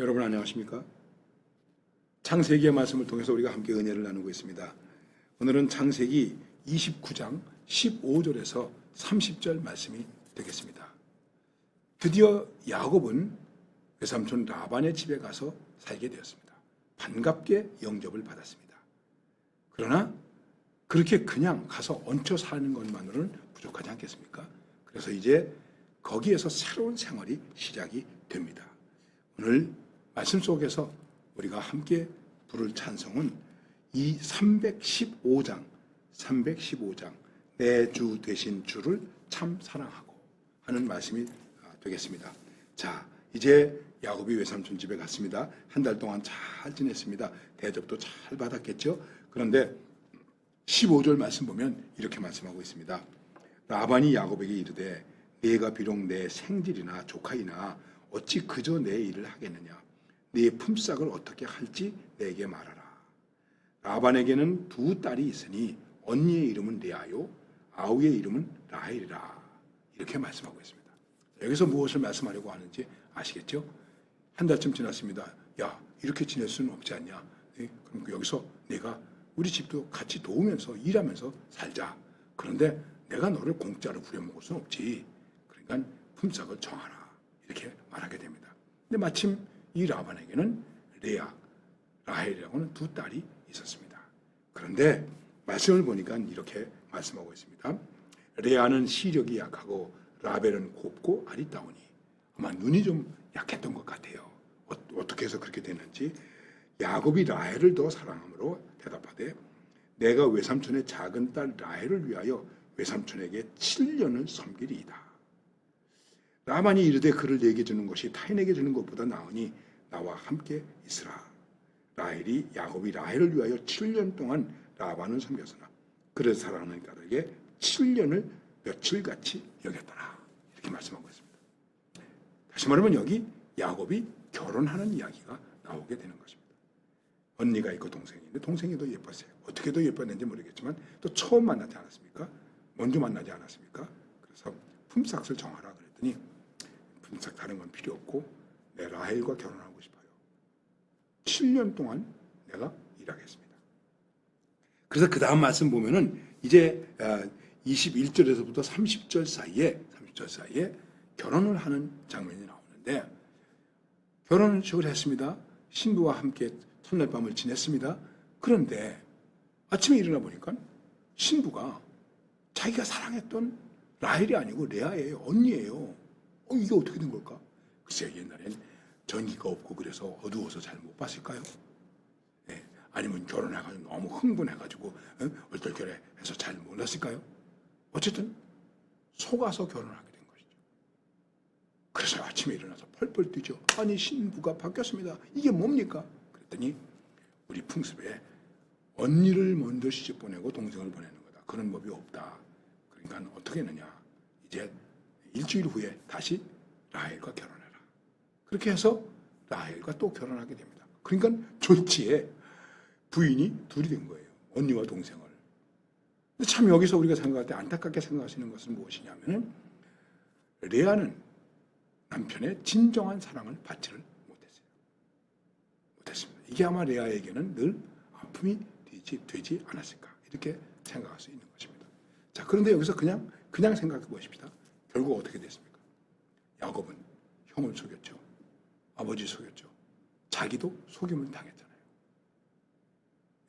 여러분 안녕하십니까? 창세기의 말씀을 통해서 우리가 함께 은혜를 나누고 있습니다. 오늘은 창세기 29장 15절에서 30절 말씀이 되겠습니다. 드디어 야곱은 외삼촌 라반의 집에 가서 살게 되었습니다. 반갑게 영접을 받았습니다. 그러나 그렇게 그냥 가서 얹혀 사는 것만으로는 부족하지 않겠습니까? 그래서 이제 거기에서 새로운 생활이 시작이 됩니다. 오늘 말씀 속에서 우리가 함께 부를 찬송은 이 315장, 315장 내 주 되신 주를 참 사랑하고 하는 말씀이 되겠습니다. 자, 이제 야곱이 외삼촌 집에 갔습니다. 한 달 동안 잘 지냈습니다. 대접도 잘 받았겠죠. 그런데 15절 말씀 보면 이렇게 말씀하고 있습니다. 라반이 야곱에게 이르되 내가 비록 내 생질이나 조카이나 어찌 그저 내 일을 하겠느냐 네 품삯을 어떻게 할지 내게 말하라. 라반에게는 두 딸이 있으니 언니의 이름은 레아요 아우의 이름은 라헬이라 이렇게 말씀하고 있습니다. 여기서 무엇을 말씀하려고 하는지 아시겠죠? 한 달쯤 지났습니다. 야 이렇게 지낼 수는 없지 않냐? 예? 그럼 여기서 내가 우리 집도 같이 도우면서 일하면서 살자. 그런데 내가 너를 공짜로 부려먹을 수는 없지. 그러니까 품삯을 정하라. 이렇게 말하게 됩니다. 근데 마침 이 라반에게는 레아, 라헬이라고는 두 딸이 있었습니다. 그런데 말씀을 보니까 이렇게 말씀하고 있습니다. 레아는 시력이 약하고 라벨은 곱고 아리따우니 아마 눈이 좀 약했던 것 같아요. 어, 어떻게 해서 그렇게 됐는지 야곱이 라헬을 더 사랑함으로 대답하되 내가 외삼촌의 작은 딸 라헬을 위하여 외삼촌에게 7년을 섬기리이다. 라만이 이르되 그를 내게 주는 것이 타인에게 주는 것보다 나으니 나와 함께 있으라. 라헬이 야곱이 라헬을 위하여 7년 동안 라반을 섬겼으나 그를 사랑하는 까닭에 7년을 며칠같이 여겼더라. 이렇게 말씀하고 있습니다. 다시 말하면 여기 야곱이 결혼하는 이야기가 나오게 되는 것입니다. 언니가 있고 동생이 있는데 동생이 더 예뻤어요. 어떻게 더 예뻤는지 모르겠지만 또 처음 만나지 않았습니까? 먼저 만나지 않았습니까? 그래서 품삯을 정하라 그랬더니 필요 없고 내 라헬과 결혼하고 싶어요. 7년 동안 내가 일하겠습니다. 그래서 그 다음 말씀 보면은 이제 21절에서부터 30절 사이에 30절 사이에 결혼을 하는 장면이 나오는데 결혼식을 했습니다. 신부와 함께 첫날 밤을 지냈습니다. 그런데 아침에 일어나 보니까 신부가 자기가 사랑했던 라헬이 아니고 레아예요. 언니예요. 어, 이게 어떻게 된 걸까? 글쎄 옛날엔 전기가 없고 그래서 어두워서 잘 못 봤을까요? 네. 아니면 결혼해가지고 너무 흥분해가지고 어? 얼떨결에 해서 잘 몰랐을까요? 어쨌든 속아서 결혼하게 된 것이죠. 그래서 아침에 일어나서 펄펄 뛰죠. 아니 신부가 바뀌었습니다. 이게 뭡니까? 그랬더니 우리 풍습에 언니를 먼저 시집 보내고 동생을 보내는 거다. 그런 법이 없다. 그러니까 어떻게 했느냐? 이제 일주일 후에 다시 라헬과 결혼해라. 그렇게 해서 라헬과 또 결혼하게 됩니다. 그러니까 졸지에 부인이 둘이 된 거예요. 언니와 동생을. 근데 참 여기서 우리가 생각할 때 안타깝게 생각하시는 것은 무엇이냐면은 레아는 남편의 진정한 사랑을 받지를 못했어요. 못했습니다. 이게 아마 레아에게는 늘 아픔이 되지, 되지 않았을까 이렇게 생각할 수 있는 것입니다. 자 그런데 여기서 그냥 그냥 생각해 보십시다. 결국 어떻게 됐습니까? 야곱은 형을 속였죠. 아버지 속였죠. 자기도 속임을 당했잖아요.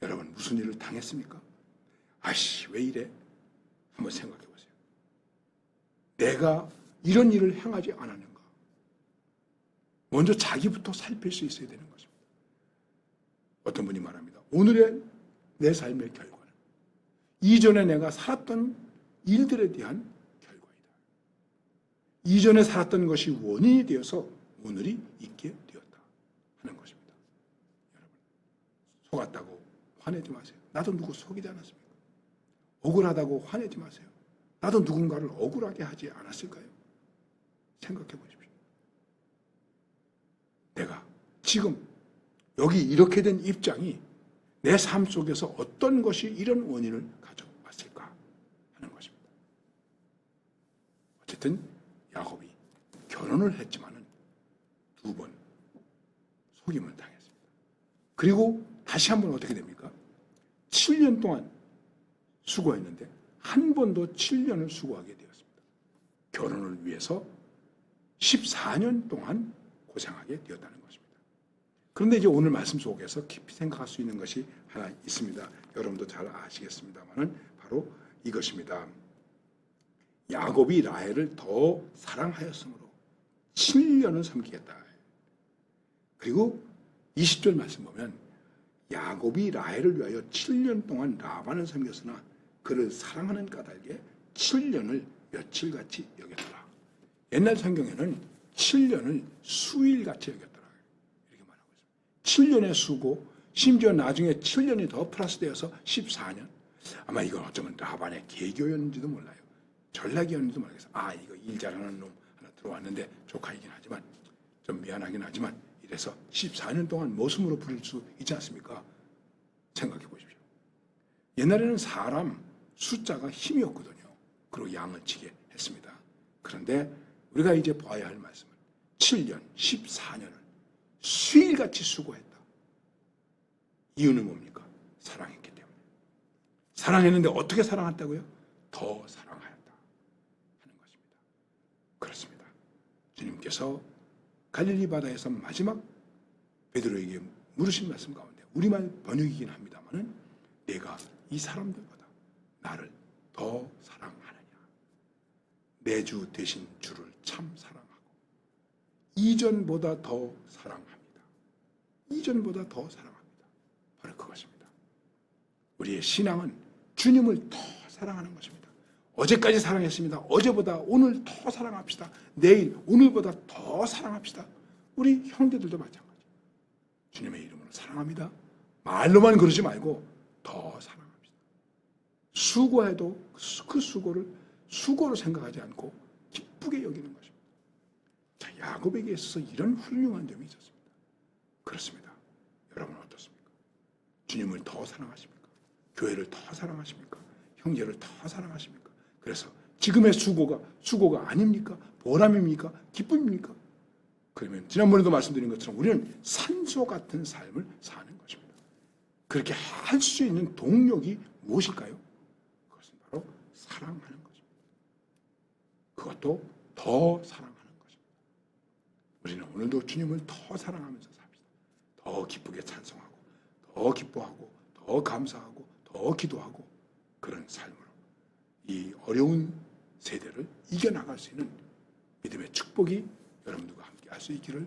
여러분 무슨 일을 당했습니까? 아씨 왜 이래? 한번 생각해 보세요. 내가 이런 일을 행하지 않았는가? 먼저 자기부터 살필 수 있어야 되는 것입니다. 어떤 분이 말합니다. 오늘의 내 삶의 결과는 이전에 내가 살았던 일들에 대한 결과이다. 이전에 살았던 것이 원인이 되어서 오늘이 있게 되었다 하는 것입니다. 여러분 속았다고 화내지 마세요. 나도 누구 속이지 않았습니까? 억울하다고 화내지 마세요. 나도 누군가를 억울하게 하지 않았을까요? 생각해 보십시오. 내가 지금 여기 이렇게 된 입장이 내 삶 속에서 어떤 것이 이런 원인을 가져왔을까 하는 것입니다. 어쨌든 야곱이 결혼을 했지만은 두번 그리고 다시 한번 어떻게 됩니까? 7년 동안 수고했는데 한 번도 7년을 수고하게 되었습니다. 결혼을 위해서 14년 동안 고생하게 되었다는 것입니다. 그런데 이제 오늘 말씀 속에서 깊이 생각할 수 있는 것이 하나 있습니다. 여러분도 잘 아시겠습니다만은 바로 이것입니다. 야곱이 라헬을 더 사랑하였으므로 7년을 섬기겠다. 그리고 20절 말씀 보면 야곱이 라헬을 위하여 7년 동안 라반을 섬겼으나 그를 사랑하는 까닭에 7년을 며칠같이 여겼더라. 옛날 성경에는 7년을 수일같이 여겼더라. 이렇게 말하고 있습니다. 7년의 수고, 심지어 나중에 7년이 더 플러스되어서 14년. 아마 이건 어쩌면 라반의 계교였는지도 몰라요. 전략이었는지도 모르겠어요. 아, 이거 일 잘하는 놈 하나 들어왔는데 조카이긴 하지만 좀 미안하긴 하지만 이래서 14년 동안 모습으로 부릴 수 있지 않습니까? 생각해 보십시오. 옛날에는 사람 숫자가 힘이었거든요. 그리고 양을 치게 했습니다. 그런데 우리가 이제 봐야 할 말씀은 7년, 14년을 수일같이 수고했다. 이유는 뭡니까? 사랑했기 때문에. 사랑했는데 어떻게 사랑했다고요? 더 사랑하였다. 하는 것입니다. 그렇습니다. 주님께서 갈릴리 바다에서 마지막 베드로에게 물으신 말씀 가운데 우리말 번역이긴 합니다만은 내가 이 사람들보다 나를 더 사랑하느냐 내 주 대신 주를 참 사랑하고 이전보다 더 사랑합니다. 이전보다 더 사랑합니다. 바로 그것입니다. 우리의 신앙은 주님을 더 사랑하는 것입니다. 어제까지 사랑했습니다. 어제보다 오늘 더 사랑합시다. 내일 오늘보다 더 사랑합시다. 우리 형제들도 마찬가지. 주님의 이름으로 사랑합니다. 말로만 그러지 말고 더 사랑합시다. 수고해도 그 수고를 수고로 생각하지 않고 기쁘게 여기는 것입니다. 자, 야곱에게 있어서 이런 훌륭한 점이 있었습니다. 그렇습니다. 여러분 어떻습니까? 주님을 더 사랑하십니까? 교회를 더 사랑하십니까? 형제를 더 사랑하십니까? 그래서 지금의 수고가 수고가 아닙니까? 보람입니까? 기쁨입니까? 그러면 지난번에도 말씀드린 것처럼 우리는 산소 같은 삶을 사는 것입니다. 그렇게 할 수 있는 동력이 무엇일까요? 그것은 바로 사랑하는 것입니다. 그것도 더 사랑하는 것입니다. 우리는 오늘도 주님을 더 사랑하면서 삽시다. 더 기쁘게 찬송하고, 더 기뻐하고, 더 감사하고, 더 기도하고 그런 삶으로 이 어려운 세대를 이겨나갈 수 있는 믿음의 축복이 여러분들과 함께 할 수 있기를.